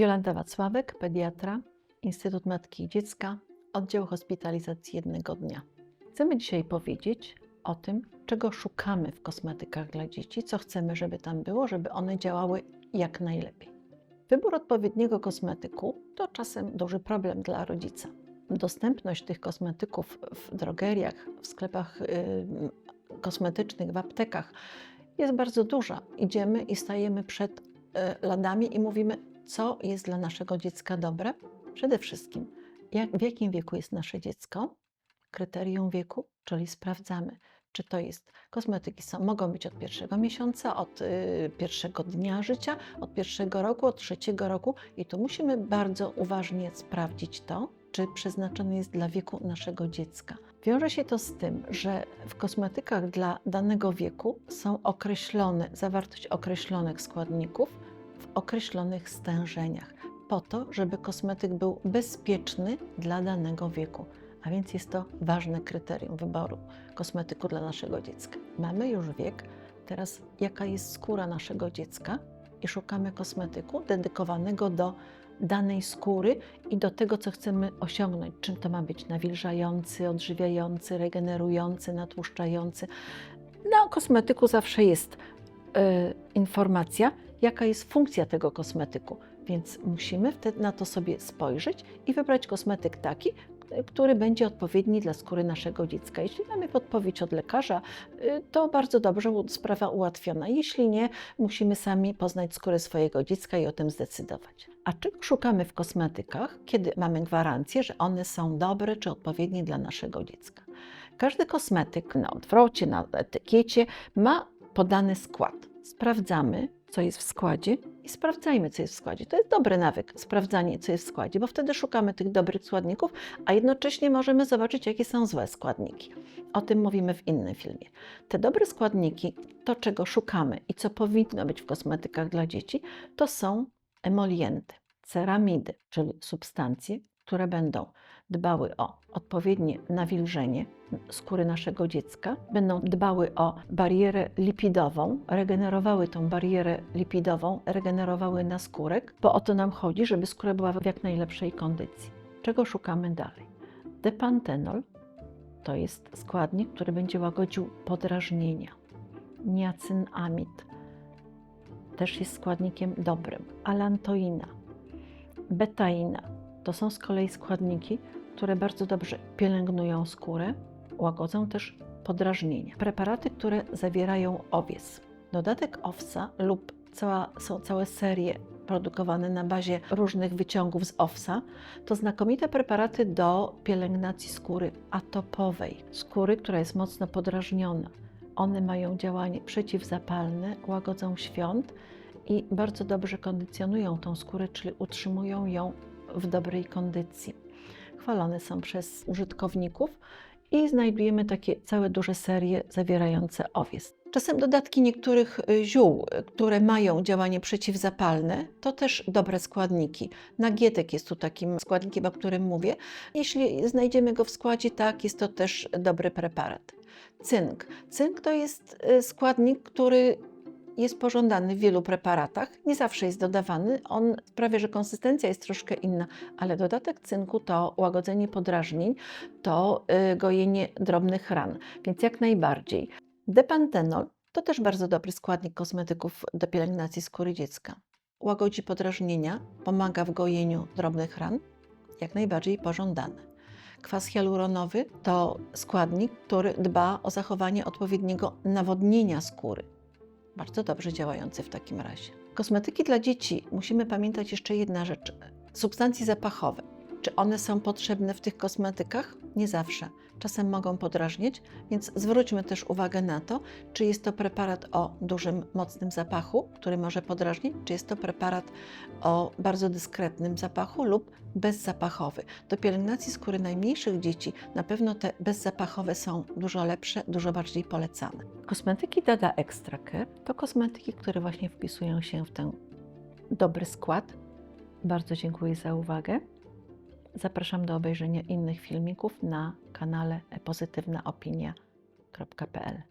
Jolanta Wacławek, pediatra, Instytut Matki i Dziecka, oddział hospitalizacji jednego dnia. Chcemy dzisiaj powiedzieć o tym, czego szukamy w kosmetykach dla dzieci, co chcemy, żeby tam było, żeby one działały jak najlepiej. Wybór odpowiedniego kosmetyku to czasem duży problem dla rodzica. Dostępność tych kosmetyków w drogeriach, w sklepach yy, kosmetycznych, w aptekach jest bardzo duża. Idziemy i stajemy przed y, ladami i mówimy, co jest dla naszego dziecka dobre. Przede wszystkim, jak, w jakim wieku jest nasze dziecko, kryterium wieku, czyli sprawdzamy, czy to jest kosmetyki są, mogą być od pierwszego miesiąca, od y, pierwszego dnia życia, od pierwszego roku, od trzeciego roku i tu musimy bardzo uważnie sprawdzić to, czy przeznaczony jest dla wieku naszego dziecka. Wiąże się to z tym, że w kosmetykach dla danego wieku są określone, zawartość określonych składników określonych stężeniach, po to, żeby kosmetyk był bezpieczny dla danego wieku. A więc jest to ważne kryterium wyboru kosmetyku dla naszego dziecka. Mamy już wiek, teraz jaka jest skóra naszego dziecka i szukamy kosmetyku dedykowanego do danej skóry i do tego, co chcemy osiągnąć. Czym to ma być nawilżający, odżywiający, regenerujący, natłuszczający. Na kosmetyku zawsze jest y, informacja, jaka jest funkcja tego kosmetyku. Więc musimy wtedy na to sobie spojrzeć i wybrać kosmetyk taki, który będzie odpowiedni dla skóry naszego dziecka. Jeśli mamy podpowiedź od lekarza, y, to bardzo dobrze, sprawa ułatwiona. Jeśli nie, musimy sami poznać skórę swojego dziecka i o tym zdecydować. A czego szukamy w kosmetykach, kiedy mamy gwarancję, że one są dobre czy odpowiednie dla naszego dziecka? Każdy kosmetyk na odwrocie, na etykiecie ma podany skład. Sprawdzamy, co jest w składzie i sprawdzajmy, co jest w składzie. To jest dobry nawyk, sprawdzanie, co jest w składzie, bo wtedy szukamy tych dobrych składników, a jednocześnie możemy zobaczyć, jakie są złe składniki. O tym mówimy w innym filmie. Te dobre składniki, to czego szukamy i co powinno być w kosmetykach dla dzieci, to są emolienty, ceramidy, czyli substancje, które będą dbały o odpowiednie nawilżenie skóry naszego dziecka, będą dbały o barierę lipidową, regenerowały tą barierę lipidową, regenerowały naskórek, bo o to nam chodzi, żeby skóra była w jak najlepszej kondycji. Czego szukamy dalej? Depantenol to jest składnik, który będzie łagodził podrażnienia. Niacynamid też jest składnikiem dobrym. Alantoina, betaina to są z kolei składniki, które bardzo dobrze pielęgnują skórę, łagodzą też podrażnienia. Preparaty, które zawierają owies. Dodatek owsa lub cała, są całe serie produkowane na bazie różnych wyciągów z owsa, to znakomite preparaty do pielęgnacji skóry atopowej, skóry, która jest mocno podrażniona. One mają działanie przeciwzapalne, łagodzą świąt i bardzo dobrze kondycjonują tą skórę, czyli utrzymują ją w dobrej kondycji. Chwalone są przez użytkowników i znajdujemy takie całe duże serie zawierające owies. Czasem dodatki niektórych y, ziół, które mają działanie przeciwzapalne, to też dobre składniki. Nagietek jest tu takim składnikiem, o którym mówię. Jeśli znajdziemy go w składzie, tak, jest to też dobry preparat. Cynk. Cynk to jest y, składnik, który jest pożądany w wielu preparatach. Nie zawsze jest dodawany. On sprawia, że konsystencja jest troszkę inna, ale dodatek cynku to łagodzenie podrażnień, to y, gojenie drobnych ran, więc jak najbardziej. Depantenol to też bardzo dobry składnik kosmetyków do pielęgnacji skóry dziecka. Łagodzi podrażnienia, pomaga w gojeniu drobnych ran, jak najbardziej pożądane. Kwas hialuronowy to składnik, który dba o zachowanie odpowiedniego nawodnienia skóry bardzo dobrze działający w takim razie. Kosmetyki dla dzieci musimy pamiętać jeszcze jedna rzecz: substancje zapachowe. Czy one są potrzebne w tych kosmetykach? Nie zawsze. Czasem mogą podrażniać, więc zwróćmy też uwagę na to, czy jest to preparat o dużym, mocnym zapachu, który może podrażnić, czy jest to preparat o bardzo dyskretnym zapachu lub bezzapachowy. Do pielęgnacji skóry najmniejszych dzieci na pewno te bezzapachowe są dużo lepsze, dużo bardziej polecane. Kosmetyki Dada Extra Care to kosmetyki, które właśnie wpisują się w ten dobry skład. Bardzo dziękuję za uwagę. Zapraszam do obejrzenia innych filmików na kanale pozytywnaopinia.pl.